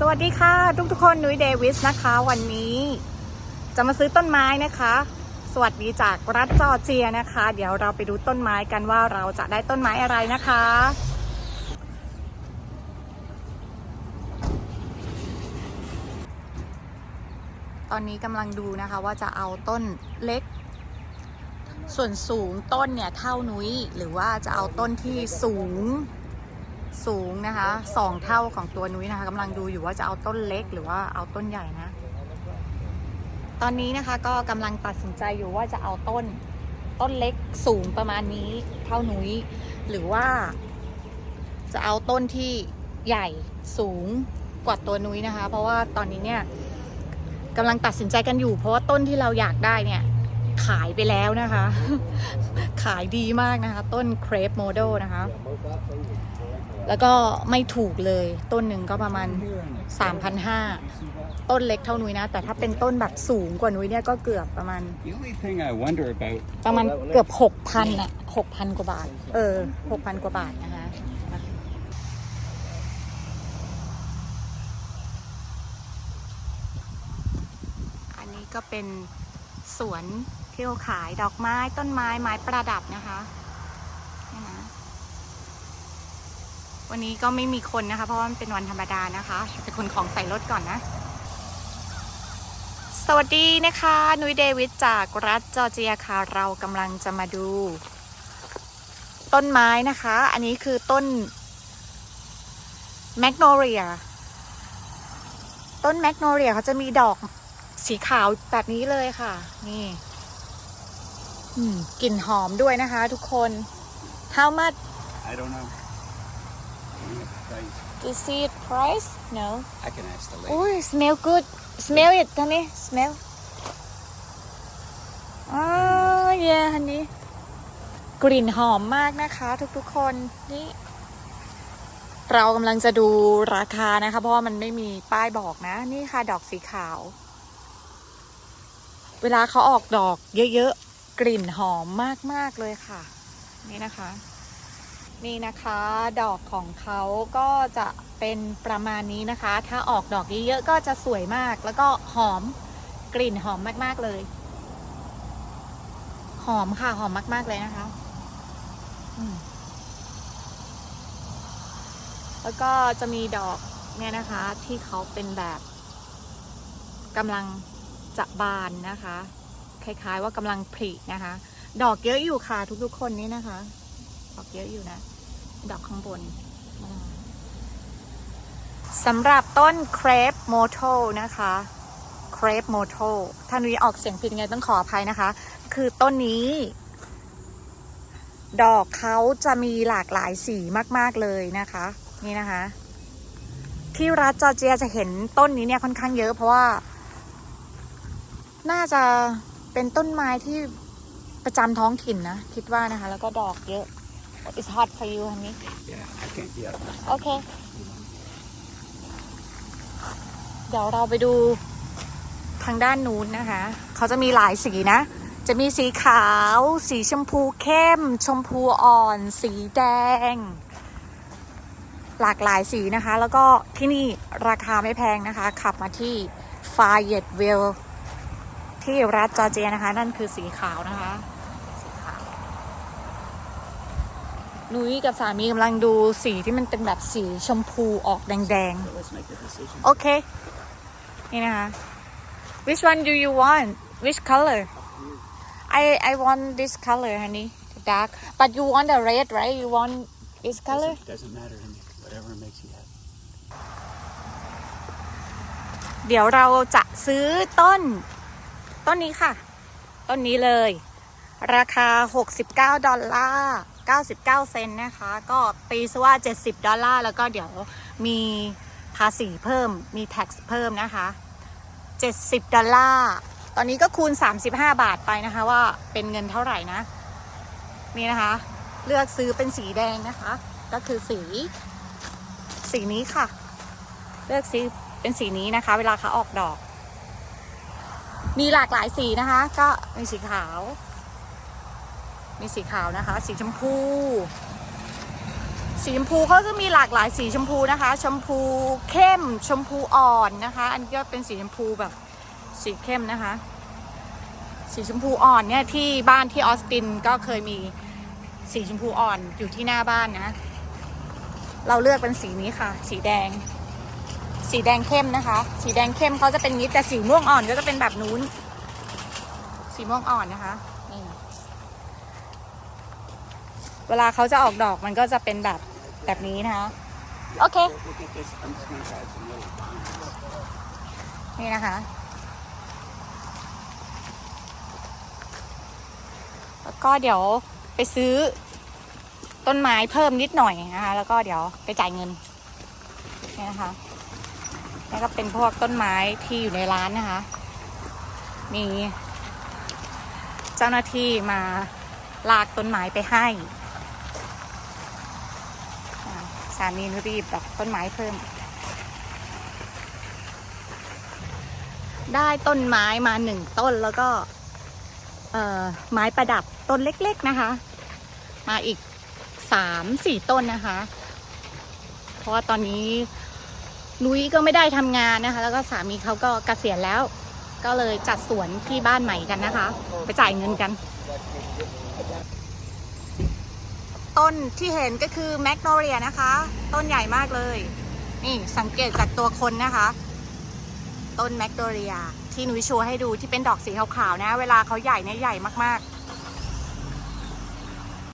สวัสดีค่ะ ทุกทุกคนนุ้ยเดวิสนะคะ วันนี้ จะมาซื้อต้นไม้นะคะ สวัสดีจากรัฐจอร์เจียนะคะ เดี๋ยวเราไปดูต้นไม้กันว่าเราจะได้ต้นไม้อะไรนะคะ ตอนนี้กำลังดูนะคะว่าจะเอาต้นเล็ก ส่วนสูงต้นเนี่ยเท่านุ้ยหรือว่าจะเอาต้นที่สูง สูงนะคะสองเท่าของตัวนุ้ยนะคะกำลังดูอยู่ว่าจะเอาต้นเล็กหรือว่าเอาต้นใหญ่นะ ตอนนี้นะคะก็กำลังตัดสินใจอยู่ว่าจะเอาต้นต้นเล็กสูงประมาณนี้เท่านุ้ยหรือว่า จะเอาต้นที่ใหญ่สูงกว่าตัวนุ้ยนะคะ เพราะว่าตอนนี้เนี่ยกำลังตัดสินใจกันอยู่ เพราะว่าต้นที่เราอยากได้เนี่ยขายไปแล้วนะคะ ขายดีมากนะคะ ต้นเครปโมเดลนะคะ แล้วก็ไม่ถูกเลยต้นหนึ่งก็ประมาณ 3,500 ต้นเล็กเท่านุ้ยนะ แต่ถ้าเป็นต้นแบบสูงกว่านุ้ยเนี่ยก็เกือบประมาณ ประมาณเกือบ 6,000อะ6,000 กว่าบาท เออ 6,000 กว่าบาทนะคะอันนี้ก็เป็นสวนที่เขาขายดอกไม้ต้นไม้ไม้ประดับนะคะนี่นะ วันนี้ก็ไม่มีคนนะคะ เพราะว่ามันเป็นวันธรรมดานะคะไปคนของใส่รถก่อนนะ สวัสดีนะคะ นุ้ยเดวิดจากรัฐจอร์เจียค่ะ เรากำลังจะมาดู ต้นไม้นะคะ อันนี้คือต้นแมกโนเลีย ต้นแมกโนเลียเขาจะมีดอกสีขาวแบบนี้เลยค่ะ นี่กลิ่นหอมด้วยนะคะทุกคน How much I don't know. Price. do you see it price no I can ask the lady. โอ้ย smell good smell it ท่านี้ smell อ๋อ yeah ฮันนี้กลิ่นหอมมากนะคะ ทุกๆคนนี่ เรากำลังจะดูราคานะคะ เพราะว่ามันไม่มีป้ายบอกนะ นี่ค่ะ ดอกสีขาว เวลาเขาออกดอกเยอะๆ กลิ่นหอมมากๆเลยค่ะ นี่นะคะ นี่นะคะดอกของเขาก็จะเป็นประมาณนี้นะคะ ถ้าออกดอกเยอะๆก็จะสวยมาก แล้วก็หอมกลิ่นหอมมากๆเลย หอมค่ะหอมมาก ๆเลยนะคะ แล้วก็จะมีดอกเนี่ยนะคะ ที่เขาเป็นแบบกำลังจะบานนะคะ คล้ายๆว่ากำลังผลินะคะ ดอกเยอะอยู่ค่ะทุกๆคนนี้นะคะ ดอกเยอะอยู่นะ ดอกข้างบนสำหรับต้นเครปโมโทนะคะเครปโมโทถ้านุ้ยออกเสียงผิดยังไงต้องขออภัยนะคะ คือต้นนี้ ดอกเขาจะมีหลากหลายสีมาก ๆ เลยนะคะ นี่นะคะ ที่รัฐจอร์เจียจะเห็นต้นนี้เนี่ยค่อนข้างเยอะเพราะว่า น่าจะเป็นต้นไม้ที่ประจำท้องถิ่นนะ คิดว่านะคะ แล้วก็ดอกเยอะ It's hot for you honey Yeah, I can't be up. โอเคเดี๋ยวเราไปดูทางด้านนู้นนะคะ เขาจะมีหลายสีนะ จะมีสีขาว สีชมพูเข้ม ชมพูอ่อน สีแดง หลากหลายสีนะคะ แล้วก็ที่นี่ราคาไม่แพงนะคะ ขับมาที่ฟาเยตเวลที่รัฐจอร์เจียนะคะ นั่นคือสีขาวนะคะ สีขาว นุ้ยกับสามีกำลังดูสีที่มันเป็นแบบสีชมพูออกแดง So let's make a decision. ๆโอเค นี่นะคะ which one do you want which color I I want this color honey the dark but you want the red right you want this color Doesn't, doesn't matter to me. Whatever makes you happy. เดี๋ยวเราจะซื้อต้น ต้นนี้ค่ะ ต้นนี้เลย ราคา 69 ดอลลาร์ 99 เซนนะคะ ก็ตีซะว่า 70 ดอลลาร์ แล้วก็เดี๋ยวมีภาษีเพิ่ม มี tax เพิ่มนะคะ 70 ดอลลาร์ ตอนนี้ก็คูณ 35 บาทไปนะคะว่าเป็นเงินเท่าไหร่นะ นี่นะคะ เลือกซื้อเป็นสีแดงนะคะ ก็คือสี สีนี้ค่ะ เลือกซื้อเป็นสีนี้นะคะ เวลาเขาออกดอก มีหลากหลายสีนะคะ ก็มีสีขาว มีสีขาวนะคะ สีชมพู สีชมพูเขาจะมีหลากหลายสีชมพูนะคะ ชมพูเข้ม ชมพูอ่อนนะคะ อันนี้ก็เป็นสีชมพูแบบสีเข้มนะคะ สีชมพูอ่อนเนี่ยที่บ้านที่ออสตินก็เคยมีสีชมพูอ่อนอยู่ที่หน้าบ้านนะ เราเลือกเป็นสีนี้ค่ะ สีแดง สีแดงเข้มนะคะ สีแดงเข้มเขาจะเป็นนี้แต่สีม่วงอ่อนก็จะเป็นแบบนู้น สีม่วงอ่อนนะคะนี่ เวลาเขาจะออกดอกมันก็จะเป็นแบบแบบนี้นะคะ โอเค นี่นะคะ แล้วก็เดี๋ยวไปซื้อต้นไม้เพิ่มนิดหน่อยนะคะ แล้วก็เดี๋ยวไปจ่ายเงินนี่นะคะแล้วก็เป็นพวกต้นไม้ที่อยู่ในร้านนะคะ มีเจ้าหน้าที่มาลากต้นไม้ไปให้ สามีนุรีบแบบต้นไม้เพิ่ม ได้ต้นไม้มาหนึ่งต้นแล้วก็ เอ่อไม้ประดับต้นเล็กๆนะคะ มาอีกสามสี่ต้นนะคะ เพราะว่าตอนนี้นุ้ยก็ไม่ได้ทำงานนะคะ แล้วก็สามีเขาก็เกษียณแล้ว ก็เลยจัดสวนที่บ้านใหม่กันนะคะ ไปจ่ายเงินกัน ต้นที่เห็นก็คือแมกโนเรียนะคะ ต้นใหญ่มากเลย นี่สังเกตจากตัวคนนะคะ ต้นแมกโนเรียที่นุ้ยโชว์ให้ดูที่เป็นดอกสีขาวๆนะ เวลาเขาใหญ่เนี่ยใหญ่มากๆ